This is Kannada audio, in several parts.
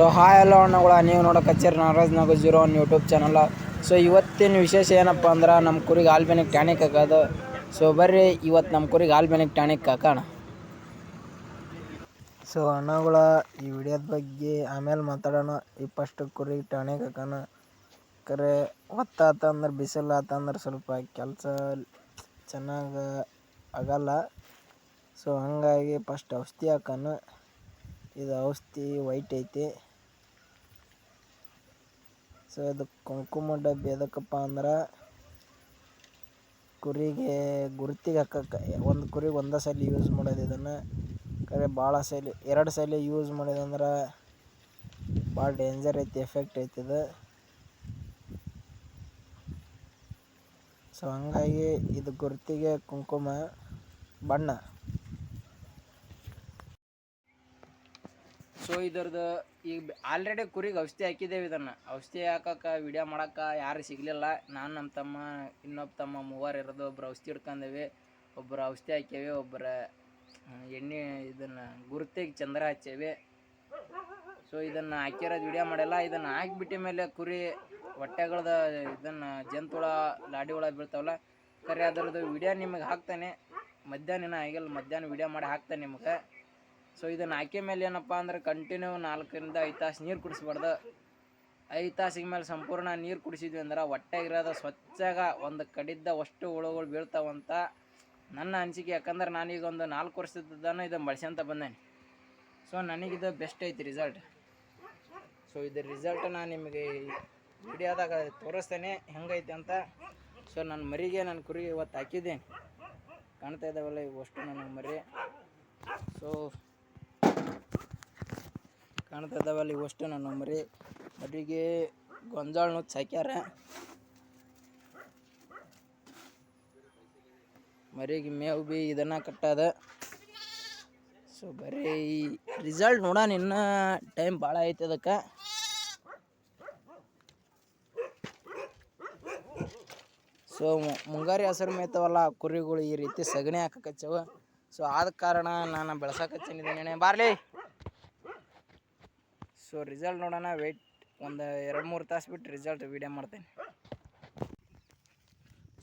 ಸೊ ಹಾಯ್ ಹಲೋ ಅಣ್ಣಗಳ, ನೀವು ನೋಡೋಕೆ ಹಚ್ಚಿರಿ Nagaraj Nagu zero one YouTube channel so ಇವತ್ತಿನ ವಿಶೇಷ ಏನಪ್ಪ ಅಂದ್ರೆ ನಮ್ಮ ಕುರಿಗೆ ಆಲ್ಬೆನಿಕ್ ಟ್ಯಾನಿಕ್ ಹಾಕೋದು. ಸೊ ಬರ್ರಿ, ಇವತ್ತು ನಮ್ಮ ಕುರಿಗೆ ಆಲ್ಬೆನಿಕ್ ಟ್ಯಾನಿಕ್ ಹಾಕೋಣ. ಸೊ ಅಣ್ಣಗಳ, ಈ ವಿಡಿಯೋದ ಬಗ್ಗೆ ಆಮೇಲೆ ಮಾತಾಡೋಣ. ಈ ಫಸ್ಟ್ ಕುರಿಗೆ ಟಾನಿಕ್ ಹಾಕೋಣ. ಕರೆ ಹೊತ್ತಾತಂದ್ರೆ ಬಿಸಿಲು ಆತಂದ್ರೆ ಸ್ವಲ್ಪ ಕೆಲಸ ಚೆನ್ನಾಗಿ ಆಗಲ್ಲ. ಸೊ ಹಂಗಾಗಿ ಫಸ್ಟ್ ಔಷಧಿ ಹಾಕೋಣ. ಇದು ಔಷಧಿ ವೈಟ್ ಐತಿ. ಸೊ ಇದು ಕುಂಕುಮ ಡಬ್ಬಿ ಎದಕ್ಕಪ್ಪ ಅಂದ್ರೆ ಕುರಿಗೆ ಗುರುತಿಗೆ ಹಾಕಕ್ಕೆ, ಒಂದು ಕುರಿಗೆ ಒಂದೇ ಸಲ ಯೂಸ್ ಮಾಡೋದು ಇದನ್ನು. ಕರೆ ಭಾಳ ಸಲ, ಎರಡು ಸಲ ಯೂಸ್ ಮಾಡಿದಂದ್ರೆ ಭಾಳ ಡೇಂಜರ್ ಐತಿ ಎಫೆಕ್ಟ್ ಐತಿ ಇದು. ಸೊ ಹಂಗಾಗಿ ಇದು ಗುರುತಿಗೆ ಕುಂಕುಮ ಬಣ್ಣ. ಸೊ ಇದ್ರದ್ದು ಈಗ ಆಲ್ರೆಡಿ ಕುರಿಗೆ ಔಷಧಿ ಹಾಕಿದ್ದೇವೆ ಇದನ್ನು. ಔಷಧಿ ಹಾಕಕ್ಕೆ ವಿಡಿಯೋ ಮಾಡಕ್ಕೆ ಯಾರು ಸಿಗಲಿಲ್ಲ. ನಾನು ನಮ್ಮ ತಮ್ಮ, ಇನ್ನೊಬ್ಬ ತಮ್ಮ ಮೂವರು ಇರೋದು ಒಬ್ಬರು ಔಷಧಿ ಹಿಡ್ಕೊಂಡೇವೆ ಒಬ್ಬರು ಔಷಧಿ ಹಾಕ್ಯೇವಿ ಒಬ್ಬರ ಎಣ್ಣೆ ಇದನ್ನು ಗುರುತಿಗೆ ಚಂದ್ರ ಹಚ್ಚೇವಿ. ಸೊ ಇದನ್ನು ಹಾಕಿರೋದು ವಿಡಿಯೋ ಮಾಡಲ್ಲ. ಇದನ್ನು ಹಾಕಿಬಿಟ್ಟ ಮೇಲೆ ಕುರಿ ಹೊಟ್ಟೆಗಳ್ದ ಇದನ್ನು ಜಂತುಳ ಲಾಡಿ ಹುಳ ಬೀಳ್ತಾವಲ್ಲ, ಕರೆ ಅದರದ್ದು ವಿಡಿಯೋ ನಿಮಗೆ ಹಾಕ್ತಾನೆ. ಮಧ್ಯಾಹ್ನ ಆಗಿಲ್ಲ, ಮಧ್ಯಾಹ್ನ ವಿಡಿಯೋ ಮಾಡಿ ಹಾಕ್ತಾನೆ ನಿಮಗೆ. ಸೊ ಇದನ್ನು ಹಾಕಿ ಮೇಲೆ ಏನಪ್ಪ ಅಂದ್ರೆ ಕಂಟಿನ್ಯೂ ನಾಲ್ಕರಿಂದ ಐದು ತಾಸು ನೀರು ಕುಡಿಸ್ಬಾರ್ದು. ಐದು ತಾಸಿಗೆ ಮೇಲೆ ಸಂಪೂರ್ಣ ನೀರು ಕುಡಿಸಿದ್ವಿ ಅಂದ್ರೆ ಹೊಟ್ಟೆಗಿರೋದ ಸ್ವಚ್ಛಾಗ ಒಂದು ಕಡಿದ್ದ ಅಷ್ಟು ಹುಳುಗಳು ಬೀಳ್ತಾವಂತ ನನ್ನ ಅನಿಸಿಕೆ. ಯಾಕಂದ್ರೆ ನಾನೀಗ ಒಂದು ನಾಲ್ಕು ವರ್ಷದ್ದನ್ನು ಇದನ್ನು ಬಳಸ್ಕೊಂತ ಬಂದೇನೆ. ಸೊ ನನಗಿದು ಬೆಸ್ಟ್ ಐತಿ ರಿಸಲ್ಟ್ ಸೊ ಇದ್ರ ರಿಸಲ್ಟ್ ನಾನು ನಿಮಗೆ ವಿಡಿಯೋದಾಗ ತೋರಿಸ್ತೇನೆ ಹೆಂಗೈತೆ ಅಂತ. ಸೊ ನನ್ನ ಮರಿಗೆ ನನ್ನ ಕುರಿಗೆ ಇವತ್ತು ಹಾಕಿದ್ದೀನಿ. ಕಾಣ್ತಾ ಇದ್ದಾವಲ್ಲ ಇವಷ್ಟು ನನ್ನ ಮರಿ. ಸೊ ಕಾಣ್ತಾ ಇವಷ್ಟು ನನ್ನ ಮರಿ ಮರಿಗೆ ಗೊಂಜಾಳ ನುಚ್ಚು ಹಾಕ್ಯಾರ ಮರಿಗೆ ಮೇವು ಬಿ ಇದನ್ನ ಕಟ್ಟದ. ಸೊ ಬರೀ ರಿಸಲ್ಟ್ ನೋಡೋಣ, ಇನ್ನ ಟೈಮ್ ಭಾಳ ಐತೆ ಅದಕ್ಕೆ. ಸೊ ಮುಂಗಾರಿ ಹಸಿರು ಮೇತವಲ್ಲ ಕುರಿಗಳು ಈ ರೀತಿ ಸಗಣಿ ಹಾಕಕಚ್ಚವ ಸೊ ಆದ ಕಾರಣ ನಾನು ಬೆಳ್ಸಕಚ್ಚಿದ್ದೀನಿ ಬಾರ್ಲಿ! ಸೊ ರಿಸಲ್ಟ್ ನೋಡೋಣ. ವೆಯ್ಟ್ ಒಂದು ಎರಡು ಮೂರು ತಾಸು ಬಿಟ್ಟು ರಿಸಲ್ಟ್ ವೀಡಿಯೋ ಮಾಡ್ತೇನೆ.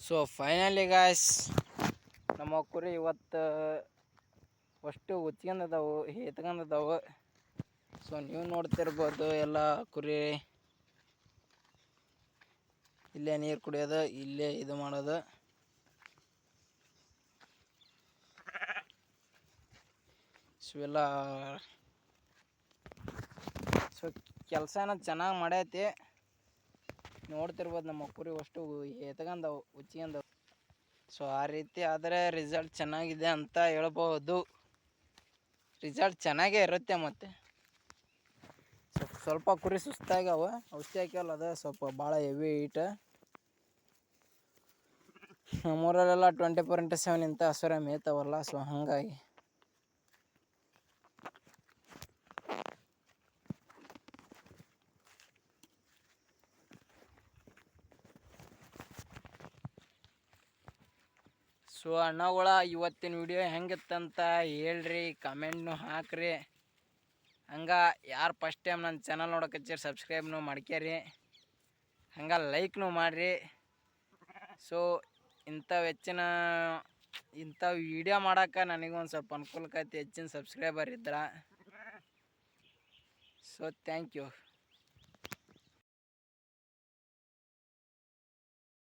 ಸೊ ಫೈನಲಿ ಗಾಯ್ಸ್ ನಮ್ಮ ಕುರಿ ಇವತ್ತು ಫಸ್ಟು ಉಚ್ಕೊಂಡದವು ಎತ್ಕೊಂಡದವು ಸೊ ನೀವು ನೋಡ್ತಿರ್ಬೋದು, ಎಲ್ಲ ಕುರಿ ಇಲ್ಲೇ ನೀರು ಕುಡಿಯೋದು, ಇಲ್ಲೇ ಇದು ಮಾಡೋದು. ಸೊ ಎಲ್ಲ ಸೊ, ಕೆಲಸನ ಚೆನ್ನಾಗಿ ಮಾಡೈತಿ. ನೋಡ್ತಿರ್ಬೋದು ನಮ್ಮ ಕುರಿ ಅಷ್ಟು ಎತ್ಕೊಂಡವು ಉಚ್ಕೊಂಡವು ಸೊ, ಆ ರೀತಿ ಆದರೆ ರಿಸಲ್ಟ್ ಚೆನ್ನಾಗಿದೆ ಅಂತ ಹೇಳ್ಬೋದು. ರಿಸಲ್ಟ್ ಚೆನ್ನಾಗೇ ಇರುತ್ತೆ ಮತ್ತು. ಸ್ವಲ್ಪ ಸ್ವಲ್ಪ ಕುರಿ ಸುಸ್ತಾಗ್ಯಾವ. ಔಷಧಿ ಹಾಕಲ್ಲ ಅದು ಸ್ವಲ್ಪ ಭಾಳ ಹೆವಿ ಹೀಟ್ ನಮ್ಮೂರಲ್ಲೆಲ್ಲ ಟ್ವೆಂಟಿ ಫೋರ್ ಇಂಟು ಸೆವೆನ್ ಇಂಥ ಹಸುರ ಮೇಯ್ತಾವಲ್ಲ, ಸೊ ಹಾಗಾಗಿ. ಸೊ ಅಣ್ಣಗಳ ಇವತ್ತಿನ ವಿಡಿಯೋ ಹೆಂಗಿತ್ತಂತ ಹೇಳ್ರಿ, ಕಮೆಂಟ್ನು ಹಾಕ್ರಿ. ಹಂಗೆ ಯಾರು ಫಸ್ಟ್ ಟೈಮ್ ನನ್ನ ಚಾನಲ್ ನೋಡಕತ್ತೀರಿ ಸಬ್ಸ್ಕ್ರೈಬ್ನು ಮಾಡ್ಕ್ಯಾರಿ. ಹಂಗೆ ಲೈಕ್ನು ಮಾಡಿರಿ. ಸೊ ಇಂಥ ಹೆಚ್ಚಿನ, ಇಂಥ ವಿಡಿಯೋ ಮಾಡೋಕೆ ನನಗೊಂದು ಸ್ವಲ್ಪ ಅನುಕೂಲಕೈತಿ ಹೆಚ್ಚಿನ ಸಬ್ಸ್ಕ್ರೈಬರ್ ಇದ್ರೆ. So thank you